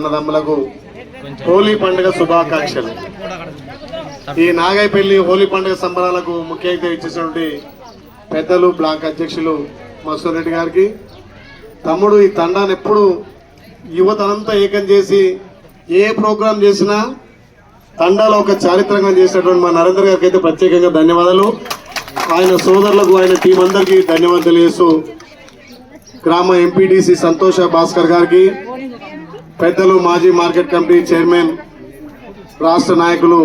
అన్నదమ్ములకు హోలీ పండుగ శుభాకాంక్షలు. ఈ నాగైపల్లి హోలీ పండుగ సంబరాలకు ముఖ్య అయితే ఇచ్చేసినటువంటి పెద్దలు బ్లాక్ అధ్యక్షులు మసూరెడ్డి గారికి. తమ్ముడు ఈ తండాన్ని ఎప్పుడు యువతనంతా ఏకం చేసి ఏ ప్రోగ్రాం చేసినా తండాలో ఒక చారిత్రకంగా చేసినటువంటి మా నరేంద్ర గారికి అయితే ప్రత్యేకంగా ధన్యవాదాలు. ఆయన సోదరులకు ఆయన టీం అందరికీ ధన్యవాదాలు తెలియజేస్తూ గ్రామ ఎంపీడీసీ సంతోష భాస్కర్ గారికి పెద్దలు మాజీ మార్కెట్ కమిటీ చైర్మన్ రాష్ట్ర నాయకులు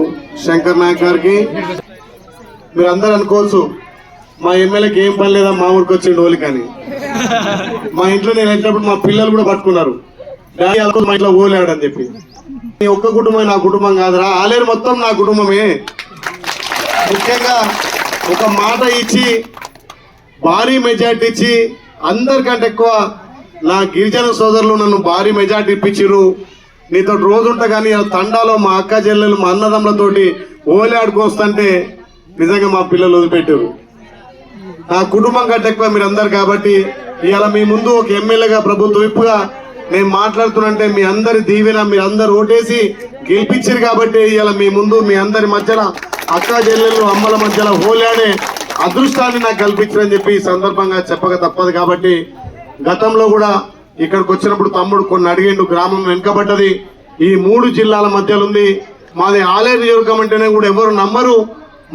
శంకర్ నాయక్ గారికి. మీరు అందరు అనుకోవచ్చు మా ఎమ్మెల్యేకి ఏం పని లేదా మా ఊరికి వచ్చిండు ఓలి కానీ. మా ఇంట్లో నేను వెళ్ళినప్పుడు మా పిల్లలు కూడా పట్టుకున్నారు. డాడీ అనుకో మా ఇంట్లో ఓలేడని చెప్పి. నీ ఒక్క కుటుంబం నా కుటుంబం కాదురా ఆలేరు మొత్తం నా కుటుంబమే. ముఖ్యంగా ఒక మాట ఇచ్చి భారీ మెజార్టీ ఇచ్చి అందరికంటే ఎక్కువ నా గిరిజన సోదరులు నన్ను భారీ మెజార్టీ ఇప్పించారు నీతో రోజు ఉంటా కానీ ఆ తండాలో మా అక్క చెల్లెలు మా అన్నదమ్ములతోటి ఓలాడుకొస్తుంటే నిజంగా మా పిల్లలు వదిలిపెట్టారు నా కుటుంబం కంటే ఎక్కువ మీరందరు కాబట్టి ఇవాళ మీ ముందు ఒక ఎమ్మెల్యేగా ప్రభుత్వ విప్పుగా నేను మాట్లాడుతున్నంటే మీ అందరి దీవెన మీరు అందరు ఓటేసి గెలిపించారు కాబట్టి ఇవాళ మీ ముందు మీ అందరి మధ్యలో అక్క చెల్లెళ్ళు అమ్మల మధ్యలో హోలాడే అదృష్టాన్ని నాకు కల్పించారని చెప్పి ఈ సందర్భంగా చెప్పక తప్పదు కాబట్టి గతంలో కూడా ఇక్కడికి వచ్చినప్పుడు తమ్ముడు కొన్ని అడిగిండు గ్రామం వెనుకబడ్డది. ఈ మూడు జిల్లాల మధ్యలో ఉంది మాది ఆలయ నియోజకం అంటేనే కూడా ఎవరు నమ్మరు.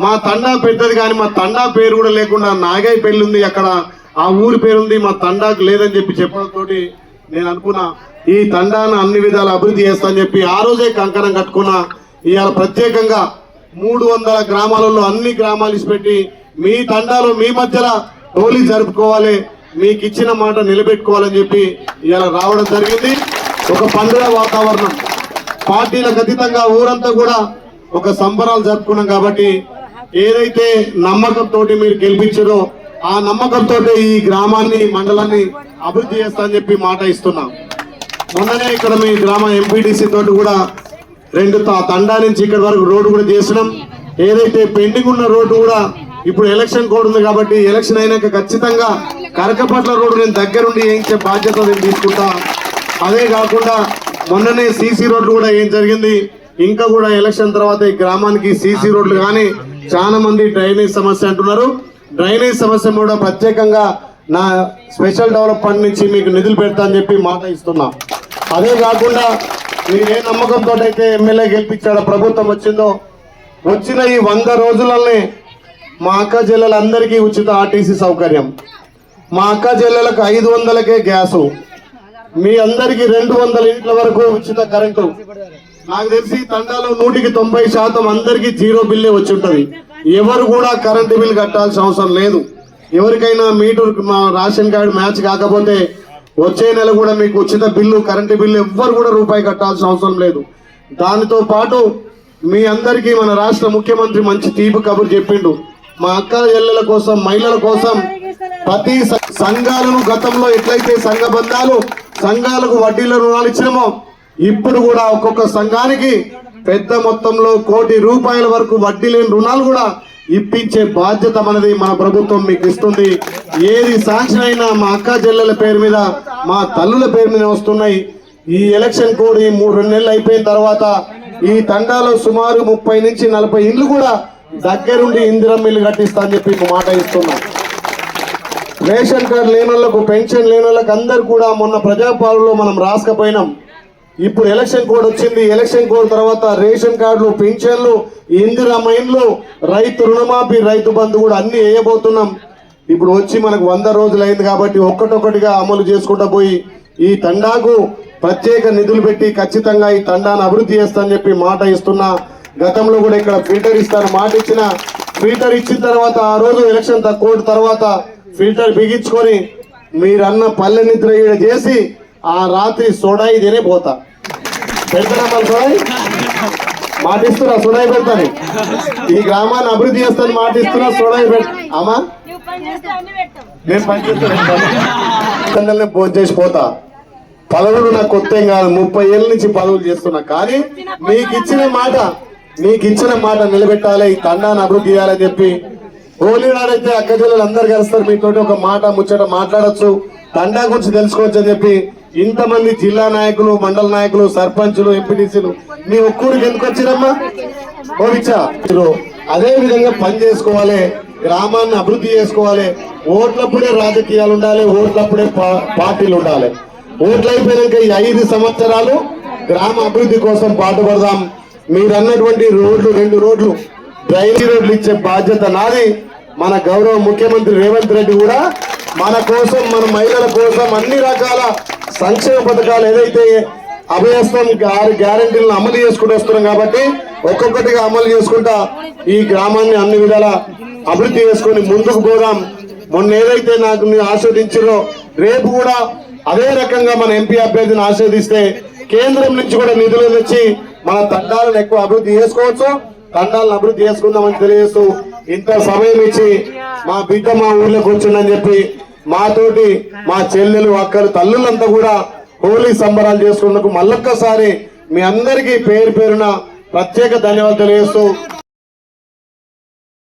మా తండా పెద్దది కానీ మా తండా పేరు కూడా లేకుండా నాగై పెళ్ళి ఉంది అక్కడ. ఆ ఊరి పేరు ఉంది మా తండాకు లేదని చెప్పి చెప్పడంతో నేను అనుకున్నా ఈ తండాను అన్ని విధాలు అభివృద్ధి చేస్తా అని చెప్పి ఆ రోజే కంకణం కట్టుకున్నా. ఇవాళ ప్రత్యేకంగా మూడు వందల గ్రామాలలో అన్ని గ్రామాలు ఇచ్చిపెట్టి మీ తండాలో మీ మధ్యలో హోలీ జరుపుకోవాలి. మీకు ఇచ్చిన మాట నిలబెట్టుకోవాలని చెప్పి ఇలా రావడం జరిగింది. ఒక పండుగ వాతావరణం. పార్టీలకు అతీతంగా ఊరంతా కూడా ఒక సంబరాలు జరుపుకున్నాం కాబట్టి ఏదైతే నమ్మకంతో మీరు గెలిపించారో ఆ నమ్మకంతో ఈ గ్రామాన్ని మండలాన్ని అభివృద్ధి చేస్తా అని చెప్పి మాట ఇస్తున్నాం. మొన్ననే ఇక్కడ మీ గ్రామ ఎంపీటీసీ తోటి కూడా రెండు త- తండా నుంచి ఇక్కడ వరకు రోడ్డు కూడా చేసినాం. ఏదైతే పెండింగ్ ఉన్న రోడ్డు కూడా ఇప్పుడు ఎలక్షన్ కోడ్ ఉంది కాబట్టి ఎలక్షన్ అయినాక ఖచ్చితంగా కరకపట్ల రోడ్డు నేను దగ్గరుండి వేయించే బాధ్యత నేను తీసుకుంటా? అదే కాకుండా మొన్ననే సీసీ రోడ్లు కూడా ఏం జరిగింది? ఇంకా కూడా ఎలక్షన్ తర్వాత ఈ గ్రామానికి సీసీ రోడ్లు కానీ చాలా మంది డ్రైనేజ్ సమస్య అంటున్నారు. డ్రైనేజ్ సమస్య కూడా ప్రత్యేకంగా నా స్పెషల్ డెవలప్మెంట్ నుంచి మీకు నిధులు పెడతా అని చెప్పి మాట ఇస్తున్నా. అదే కాకుండా మీరు ఏ నమ్మకంతో అయితే ఎమ్మెల్యే గెలిపించాడో ప్రభుత్వం వచ్చిందో వచ్చిన ఈ వంద రోజులనే మా అక్క జిల్లాలందరికీ ఉచిత ఆర్టీసీ సౌకర్యం. మా అక్క చెల్లెలకు ఐదు వందలకే గ్యాసు. మీ అందరికి రెండు వందల ఇంట్ల వరకు ఉచిత కరెంటు. నాకు తెలిసి తండాలో నూటికి తొంభై శాతం అందరికి జీరో బిల్లే వచ్చి ఉంటుంది ఎవరు కూడా కరెంటు బిల్ కట్టాల్సిన అవసరం లేదు. ఎవరికైనా మీటర్ మా రేషన్ కార్డు మ్యాచ్ కాకపోతే వచ్చే నెల కూడా మీకు ఉచిత బిల్లు కరెంటు బిల్లు ఎవ్వరు కూడా రూపాయి కట్టాల్సిన అవసరం లేదు. దానితో పాటు మీ అందరికీ మన రాష్ట్ర ముఖ్యమంత్రి మంచి తీపి కబురు చెప్పిండు. మా అక్క చెల్లెల కోసం మహిళల కోసం ప్రతి సంఘాలను గతంలో ఎట్లయితే సంఘ బంధాలు సంఘాలకు వడ్డీల రుణాలు ఇచ్చినామో ఇప్పుడు కూడా ఒక్కొక్క సంఘానికి పెద్ద మొత్తంలో కోటి రూపాయల వరకు వడ్డీ లేని రుణాలు కూడా ఇప్పించే బాధ్యత మనది మన ప్రభుత్వం మీకు ఇస్తుంది. ఏది శాంక్షన్ అయినా మా అక్క చెల్లెల పేరు మీద మా తల్లుల పేరు మీద వస్తున్నాయి. ఈ ఎలక్షన్ కూడా ఈ మూడు రెండు నెలలు అయిపోయిన తర్వాత ఈ తండాలో సుమారు ముప్పై నుంచి నలభై ఇల్లు కూడా దగ్గరుండి ఇందిరం మిల్లు కట్టిస్తా అని చెప్పి మాట ఇస్తున్నాం. రేషన్ కార్డు లేని వాళ్ళకు పెన్షన్ లేని వాళ్ళకి అందరు కూడా మొన్న ప్రజాపాలనలో మనం రాసుకపోయినాం. ఇప్పుడు ఎలక్షన్ కోడ్ వచ్చింది. ఎలక్షన్ కోడ్ తర్వాత రేషన్ కార్డులు పెన్షన్లు ఇందిరా మైన్లు రైతు రుణమాఫీ రైతు బంధు కూడా అన్ని వేయబోతున్నాం. ఇప్పుడు వచ్చి మనకు వంద రోజులు అయింది కాబట్టి ఒక్కటొక్కటిగా అమలు చేసుకుంటా పోయి ఈ తండాకు ప్రత్యేక నిధులు పెట్టి ఖచ్చితంగా ఈ తండాను అభివృద్ధి చేస్తానని చెప్పి మాట ఇస్తున్నా. గతంలో కూడా ఇక్కడ ఫిల్టర్ ఇస్తాను మాట ఇచ్చిన ఫిల్టర్ ఇచ్చిన తర్వాత ఆ రోజు ఎలక్షన్ తక్కువ తర్వాత ఫిల్టర్ బిగించుకొని మీరన్న పల్లె నిద్ర చేసి ఆ రాత్రి సోడాయి తినే పోతా. పెడతారా మన సోడాయి మాటిస్తున్నా సోడాయి పెడతాను ఈ గ్రామాన్ని అభివృద్ధి చేస్తాను మాటిస్తున్నా సోడాయి పెడతా. అమ్మా? నేను పనిచేస్తాను భోజనం చేసి పోతా. పదవులు నాకు కొత్త ఏం కాదు ముప్పై ఏళ్ళ నుంచి పదవులు చేస్తున్నా. కానీ మీకు ఇచ్చిన మాట మీకు ఇచ్చిన మాట నిలబెట్టాలి ఈ తండాన్ని అభివృద్ధి చేయాలని చెప్పి హోలీ నాడైతే అక్క చెల్లెలు అందరు కలుస్తారు. మీతో ఒక మాట ముచ్చట మాట్లాడొచ్చు. తండా గురించి తెలుసుకోవచ్చు అని చెప్పి ఇంతమంది జిల్లా నాయకులు మండల నాయకులు సర్పంచులు ఎంపీటీసీలు మీ ఒక్కూరికి ఎందుకు వచ్చిరమ్మా? ఓవిచ్చా అదే విధంగా పని చేసుకోవాలి గ్రామాన్ని అభివృద్ధి చేసుకోవాలి. ఓట్లప్పుడే రాజకీయాలు ఉండాలి ఓట్లప్పుడే పార్టీలు ఉండాలి. ఓట్లు అయిపోయినాక ఈ ఐదు సంవత్సరాలు గ్రామ అభివృద్ధి కోసం పాటుపడదాం. మీరు అన్నటువంటి రోడ్లు రెండు రోడ్లు డ్రైనేజీ రోడ్లు ఇచ్చే బాధ్యత నాది. మన గౌరవ ముఖ్యమంత్రి రేవంత్ రెడ్డి కూడా మన కోసం మన మహిళల కోసం అన్ని రకాల సంక్షేమ పథకాలు ఏదైతే అభయస్థం గారి గ్యారంటీలను అమలు చేసుకుంటూ వస్తున్నాం కాబట్టి ఒక్కొక్కటిగా అమలు చేసుకుంటా ఈ గ్రామాన్ని అన్ని విధాల అభివృద్ధి చేసుకుని ముందుకు పోదాం. మొన్న ఏదైతే నాకు మీరు ఆస్వాదించారో రేపు కూడా అదే రకంగా మన ఎంపీ అభ్యర్థిని ఆస్వాదిస్తే కేంద్రం నుంచి కూడా నిధులు తెచ్చి మన తండాలను ఎక్కువ అభివృద్ధి చేసుకోవచ్చు. తండాలను అభివృద్ధి చేసుకుందామని తెలియజేస్తూ ఇంత సమయం ఇచ్చి మా బిడ్డ మా ఊర్లోకి వచ్చిందని చెప్పి మాతోటి మా చెల్లెలు అక్కలు తల్లులంతా కూడా హోలీ సంబరాలు చేసుకున్నందుకు మళ్ళొక్కసారి మీ అందరికీ పేరు పేరున ప్రత్యేక ధన్యవాదాలు తెలియజేస్తూ